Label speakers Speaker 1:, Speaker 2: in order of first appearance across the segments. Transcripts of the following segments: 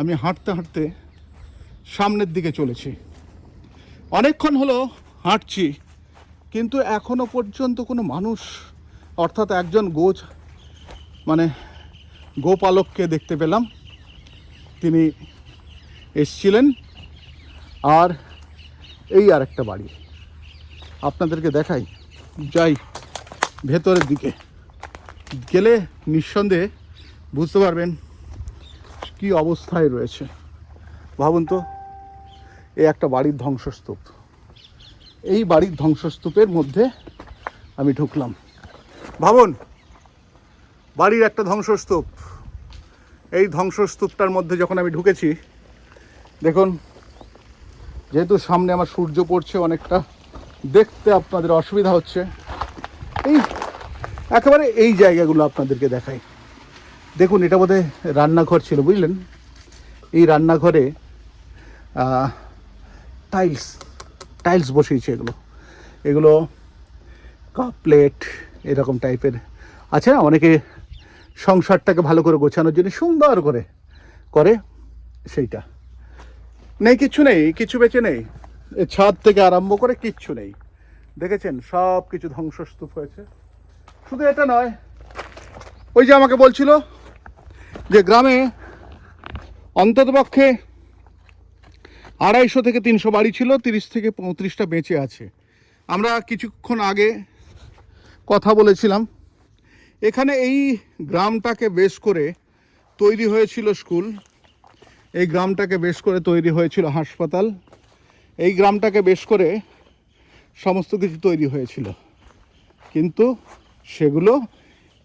Speaker 1: আমি হাঁটতে হাঁটতে সামনের দিকে চলেছি। অনেকক্ষণ হলো হাঁটছি, কিন্তু এখনও পর্যন্ত কোনো মানুষ, অর্থাৎ একজন গোজ মানে গোপালককে দেখতে পেলাম। তিনি এসছিলেন, আর এই আর একটা বাড়ি। আপনাদেরকে দেখাই, যাই ভেতরের দিকে। গেলে নিঃসন্দেহে বুঝতে পারবেন কি অবস্থায় রয়েছে? ভাবুন তো এই একটা বাড়ির ধ্বংসস্তূপ। এই বাড়ির ধ্বংসস্তূপের মধ্যে আমি ঢুকলাম। ভাবুন, বাড়ির একটা ধ্বংসস্তূপ। এই ধ্বংসস্তূপটার মধ্যে যখন আমি ঢুকেছি, দেখুন, যেহেতু সামনে আমার সূর্য পড়ছে অনেকটা, দেখতে আপনাদের অসুবিধা হচ্ছে। এই, একেবারে এই জায়গাগুলো আপনাদেরকে দেখাই। দেখুন, এটা বোধহয় রান্নাঘর ছিল, বুঝলেন? এই রান্নাঘরে টাইলস টাইলস বসিয়েছে এগুলো। এগুলো কাপ প্লেট এরকম টাইপের আছে না, অনেকে সংসারটাকে ভালো করে গোছানোর জন্য সুন্দর করে করে সেইটা। নেই কিচ্ছু নেই, কিছু বেঁচে নেই। ছাদ থেকে আরম্ভ করে কিচ্ছু নেই। দেখেছেন? সব কিছু ধ্বংসস্তূপ হয়েছে। শুধু এটা নয়, ওই যে আমাকে বলছিল যে গ্রামে অন্ততপক্ষে আড়াইশো থেকে তিনশো বাড়ি ছিল, তিরিশ থেকে পঁয়ত্রিশটা বেঁচে আছে। আমরা কিছুক্ষণ আগে কথা বলেছিলাম, এখানে এই গ্রামটাকে বেশ করে তৈরি হয়েছিল স্কুল। এই গ্রামটাকে বেশ করে তৈরি হয়েছিল হাসপাতাল। এই গ্রামটাকে বেশ করে সমস্ত কিছু তৈরি হয়েছিল। কিন্তু সেগুলো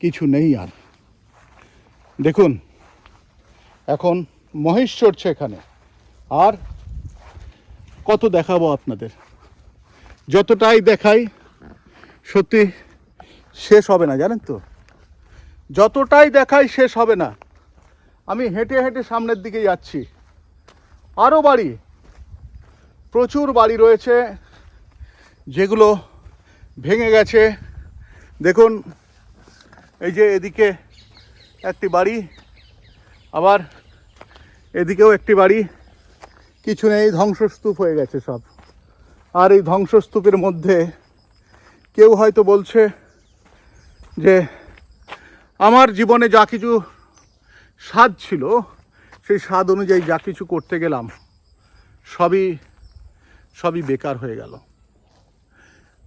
Speaker 1: কিছু নেই আর। দেখুন এখন মহিষ চড়ছে এখানে। আর কত দেখাবো আপনাদের? যতটাই দেখাই, সত্যি শেষ হবে না, জানেন তো? যতটাই দেখাই, শেষ হবে না। আমি হেঁটে হেঁটে সামনের দিকে যাচ্ছি। আরও বাড়ি। প্রচুর বাড়ি রয়েছে, যেগুলো ভেঙে গেছে। দেখুন, এই যে এদিকে একটি বাড়ি আবার এদিকেও একটি বাড়ি। কিছু নেই, ধ্বংসস্তূপ হয়ে গেছে সব। আর এই ধ্বংসস্তূপের মধ্যে কেউ হয়তো বলছে যে, আমার জীবনে যা কিছু স্বাদ ছিল, সেই স্বাদ অনুযায়ী যা কিছু করতে গেলাম, সবই সবই বেকার হয়ে গেল।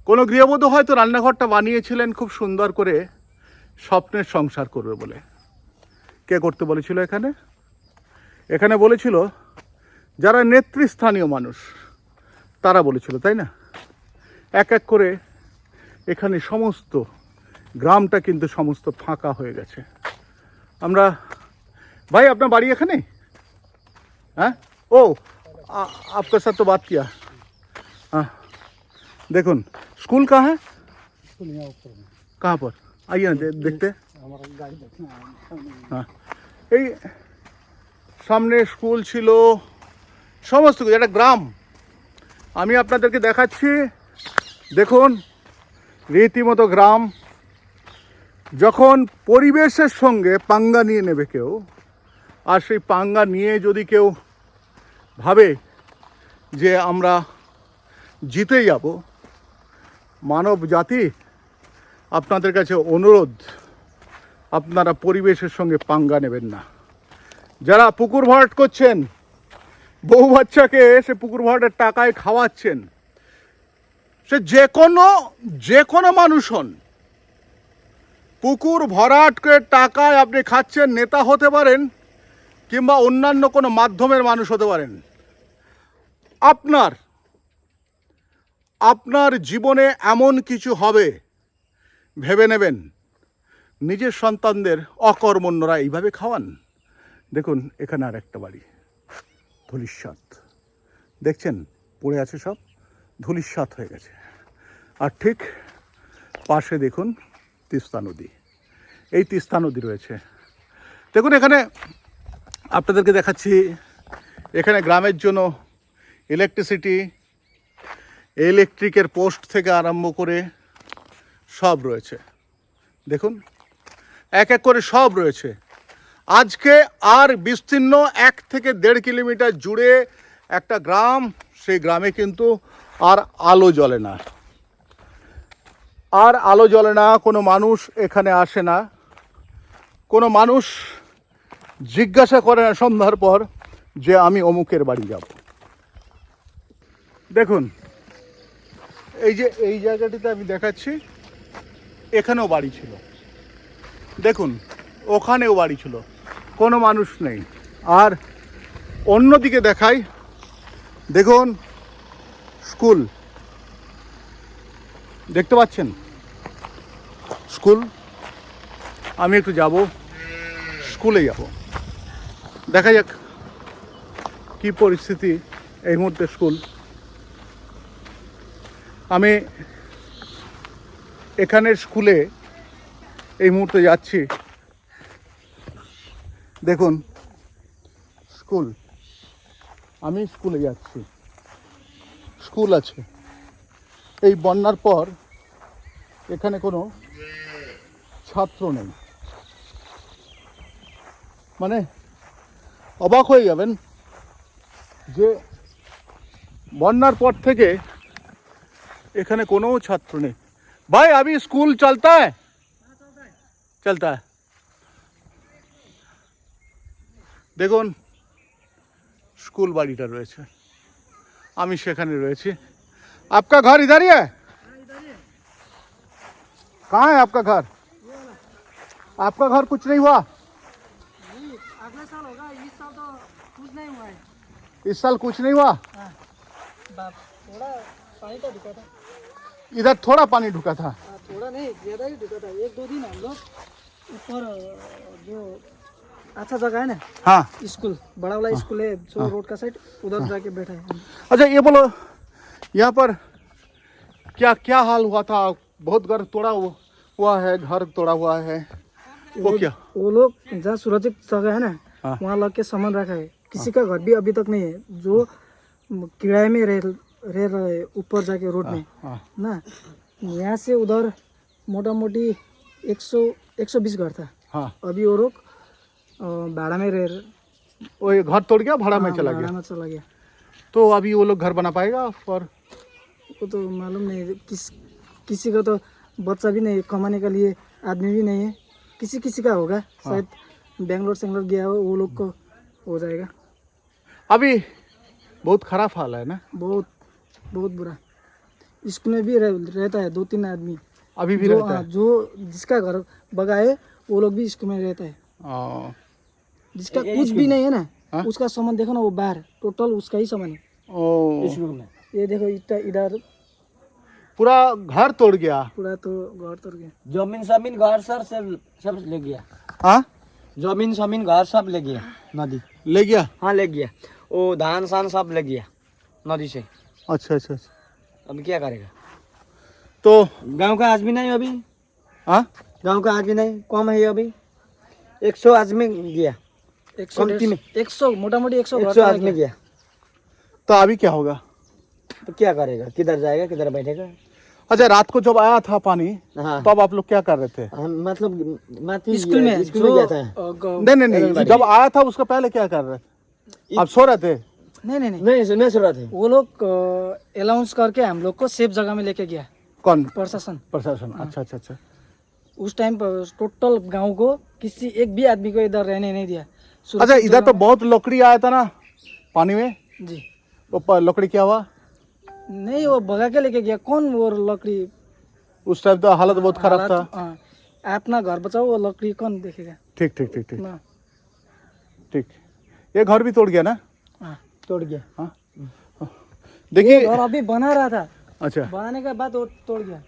Speaker 1: কোনো গৃহবধূ হয়তো রান্নাঘরটা বানিয়েছিলেন খুব সুন্দর করে স্বপ্নের সংসার করবে বলে। কে করতে বলেছিল এখানে এখানে বলেছিল যারা নেতৃস্থানীয় মানুষ তারা বলেছিল তাই না এক এক করে এখানে সমস্ত গ্রামটা কিন্তু সমস্ত ফাঁকা হয়ে গেছে আমরা भाई अपना बाड़ी एखने हाँ ओ आ- आपके साथ तो बात किया हाँ देखुन स्कूल कहाँ है
Speaker 2: स्कूल यहाँ ऊपर में
Speaker 1: कहाँ पर आइए ना दे, देखते हैं। হ্যাঁ। এই সামনে স্কুল ছিল, সমস্ত কিছু, একটা গ্রাম। আমি আপনাদেরকে দেখাচ্ছি, দেখুন, রীতিমতো গ্রাম। যখন পরিবেশের সঙ্গে পাঙ্গা নিয়ে নেবে কেউ, আর সেই পাঙ্গা নিয়ে যদি কেউ ভাবে যে আমরা জিতে যাব মানব জাতি আপনাদের কাছে অনুরোধ আপনারা পরিবেশের সঙ্গে পাঙ্গা নেবেন না। যারা পুকুর ভরাট করছেন, বউ বাচ্চাকে সে পুকুর ভরাটের টাকায় খাওয়াচ্ছেন, সে যে কোনো যে কোনো মানুষ হন, পুকুর ভরাটকে টাকায় আপনি খাচ্ছেন, নেতা হতে পারেন, কিংবা অন্যান্য কোনো মাধ্যমের মানুষ হতে পারেন। আপনার আপনার জীবনে এমন কিছু হবে, ভেবে নেবেন। নিজের সন্তানদের অকর্মণ্যরা এইভাবে খাওয়ান? দেখুন, এখানে আর একটা বাড়ি। ধুলিস্বাত দেখছেন? পড়ে আছে সব। ধুলিস্বাত হয়ে গেছে। আর ঠিক পাশে দেখুন তিস্তা নদী। এই তিস্তা নদী রয়েছে। দেখুন, এখানে আপনাদেরকে দেখাচ্ছি, এখানে গ্রামের জন্য ইলেকট্রিসিটি ইলেকট্রিকের পোস্ট থেকে আরম্ভ করে সব রয়েছে। দেখুন এক এক করে সব রয়েছে। আজকে আর বিস্তীর্ণ এক থেকে দেড় কিলোমিটার জুড়ে একটা গ্রাম, সেই গ্রামে কিন্তু আর আলো জ্বলে না। আর আলো জ্বলে না, কোনো মানুষ এখানে আসে না। কোনো মানুষ জিজ্ঞাসা করে না সন্ধ্যার পর যে আমি অমুকের বাড়ি যাব। দেখুন, এই যে, এই জায়গাটিতে আমি দেখাচ্ছি, এখানেও বাড়ি ছিল। দেখুন, ওখানেও বাড়ি ছিল, কোনো মানুষ নেই। আর অন্যদিকে দেখাই, দেখুন, স্কুল। দেখতে পাচ্ছেন? স্কুল। আমি একটু যাব, স্কুলে যাব। দেখা যাক কি পরিস্থিতি এই মুহূর্তে স্কুল। আমি এখানের স্কুলে এই মুহূর্তে যাচ্ছি। দেখুন, স্কুল। আমি স্কুলে যাচ্ছি। স্কুল আছে। এই বন্যার পর এখানে কোনো ছাত্র নেই। মানে অবাক হয়ে যাবেন যে বন্যার পর থেকে এখানে কোনো ছাত্র নেই। ভাই, আমি স্কুল চলতায়। चलता है দেখুন স্কুল বাড়িটা রয়েছে আমি সেখানে রয়েছি आपका घर इधर ही है कहाँ है आपका घर आपका घर कुछ नहीं हुआ
Speaker 2: अगले साल होगा इस साल तो कुछ नहीं हुआ है
Speaker 1: इस साल कुछ नहीं हुआ
Speaker 2: बाप थोड़ा पानी तो ढुका था
Speaker 1: इधर थोड़ा पानी ढुका था
Speaker 2: हाँ, थोड़ा नहीं ज़्यादा ही ढुका था एक दो दिन हम लोग ऊपर जो अच्छा जगह है ना?
Speaker 1: हाँ।
Speaker 2: स्कूल बड़ा वाला स्कूल है जो रोड का साइड उधर जाके बैठा है।
Speaker 1: अच्छा ये बोलो यहाँ पर क्या क्या हाल हुआ था? बहुत घर तोड़ा हु- हुआ है घर तोड़ा हुआ है। वो क्या?
Speaker 2: वो लोग जहाँ सुरक्षित जगह है ना
Speaker 1: हाँ।
Speaker 2: वहाँ लग के सामान रखा है। किसी का घर भी अभी तक नहीं है जो किराए में रह रह रहे हैं ऊपर जाके रोड में।
Speaker 1: हाँ।
Speaker 2: ना यहाँ से उधर मोटा मोटी एक सौ एक सौ बीस घर था।
Speaker 1: हाँ।
Speaker 2: अभी वो लोग भाड़ा में रह
Speaker 1: वो घर तोड़ गया भाड़ा में
Speaker 2: हाँ,
Speaker 1: चला
Speaker 2: भाड़ा
Speaker 1: गया?
Speaker 2: में चला गया।
Speaker 1: तो अभी वो लोग घर बना पाएगा और
Speaker 2: वो तो मालूम नहीं किस किसी का तो बच्चा भी नहीं है, कमाने के लिए आदमी भी नहीं है। किसी किसी का होगा शायद बेंगलोर सेंगलोर गया हो वो लोग को हो जाएगा।
Speaker 1: अभी बहुत खराब हाल है ना?
Speaker 2: बहुत बहुत बुरा। स्कूल में भी रह, रहता है दो तीन आदमी।
Speaker 1: अभी भी
Speaker 2: जो
Speaker 1: रहता
Speaker 2: हाँ,
Speaker 1: है।
Speaker 2: जो जिसका घर बगा है वो लोग भी स्कूल में रहता है। जिसका कुछ भी नहीं है ना
Speaker 1: हाँ?
Speaker 2: उसका सामान देखो ना वो बाहर टोटल उसका ही सामान है। ये देखो इतना इधर।
Speaker 1: पूरा घर तोड़ गया?
Speaker 2: पूरा तो घर तोड़ गया।
Speaker 3: ज़मीन ज़मीन घर सर सब सब ले गया।
Speaker 1: हाँ?
Speaker 3: ज़मीन ज़मीन घर सब ले गया। नदी।
Speaker 1: ले गया?
Speaker 3: हाँ ले गया। वो धान सान सब ले गया। नदी से।
Speaker 1: अच्छा अच्छा अच्छा।
Speaker 3: अभी क्या करेगा?
Speaker 1: तो
Speaker 3: गाँव का आदमी नहीं अभी।
Speaker 1: हाँ?
Speaker 3: गाँव का आदमी नहीं कम है अभी? एक सौ आदमी गया।
Speaker 2: एक सौ
Speaker 3: में।
Speaker 2: एक सौ मोटा मोटी एक सौ
Speaker 3: एक सौ आदमी
Speaker 2: गया।
Speaker 1: तो अभी क्या होगा?
Speaker 3: तो क्या करेगा? किधर जाएगा किधर बैठेगा?
Speaker 1: अच्छा रात को जब आया था पानी
Speaker 3: हाँ।
Speaker 1: तब आप लोग क्या कर रहे थे?
Speaker 3: हम मतलब
Speaker 2: स्कूल में
Speaker 3: स्कूल में गया था।
Speaker 1: नहीं नहीं नहीं जब आया था उसका पहले क्या कर रहे थे? आप सो रहे थे?
Speaker 2: नहीं नहीं नहीं।
Speaker 3: नहीं सुन रहा थे।
Speaker 2: वो लोग अलाउंस करके हम लोग को सेफ़ जगह में लेके गया।
Speaker 1: कौन?
Speaker 2: प्रशासन।
Speaker 1: प्रशासन अच्छा अच्छा अच्छा।
Speaker 2: उस टाइम पर टोटल गाँव को किसी एक भी आदमी को इधर रहने नहीं दिया।
Speaker 1: अच्छा इधर तो बहुत लकड़ी आया था ना पानी में?
Speaker 2: जी।
Speaker 1: वो लकड़ी क्या हुआ?
Speaker 2: नहीं वो भगा के लेके गया। कौन वो लकड़ी?
Speaker 1: उस टाइम तो हालत बहुत खराब था।
Speaker 2: हाँ, अपना घर बचाओ वो लकड़ी कौन देखेगा?
Speaker 1: ठीक ठीक ठीक ठीक। ठीक। ये घर भी तोड़ गया ना?
Speaker 2: हाँ।
Speaker 3: तोड़ गया।
Speaker 1: हाँ। देखिए
Speaker 2: और अभी बना रहा था।
Speaker 1: अच्छा
Speaker 2: बनाने के बाद वो तोड़ गया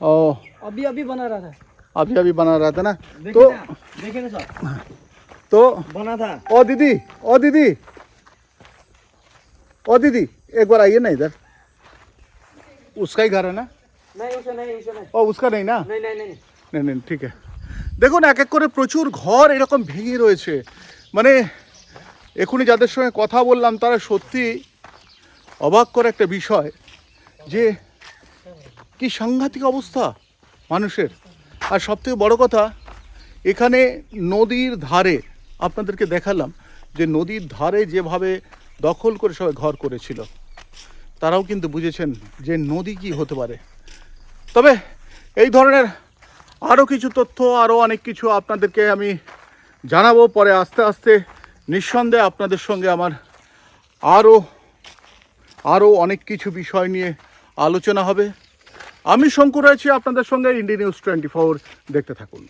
Speaker 1: ओ
Speaker 2: अभी अभी बना रहा था
Speaker 1: अभी अभी बना रहा था ना तो
Speaker 3: देखे ना सर
Speaker 1: तो
Speaker 3: बना था
Speaker 1: ओ दीदी ओ दीदी ओ दीदी एक बार आइए ना इधर उसका ही घर है ना
Speaker 3: नहीं उसे नहीं उसे नहीं
Speaker 1: ও उसका नहीं ना
Speaker 3: नहीं नहीं नहीं
Speaker 1: নেন নেন ঠিক আছে দেখুন এক এক করে প্রচুর ঘর এরকম ভেঙে রয়েছে মানে এখনই যাদের সঙ্গে কথা বললাম তারা সত্যি অবাক করে একটা বিষয় যে কি সাংঘাতিক অবস্থা মানুষের। আর সবথেকে বড় কথা, এখানে নদীর ধারে আপনাদেরকে দেখালাম যে নদীর ধারে যেভাবে দখল করে সবাই ঘর করেছিল, তারাও কিন্তু বুঝেছেন যে নদী কি হতে পারে। তবে এই ধরনের আরও কিছু তথ্য, আরও অনেক কিছু আপনাদেরকে আমি জানাব। পরে আস্তে আস্তে নিঃসন্দেহে আপনাদের সঙ্গে আমার আরও আরও অনেক কিছু বিষয় নিয়ে আলোচনা হবে। আমি শঙ্কর আছি আপনাদের সঙ্গে ইন্ডিয়া নিউজ টোয়েন্টি ফোর দেখতে থাকুন।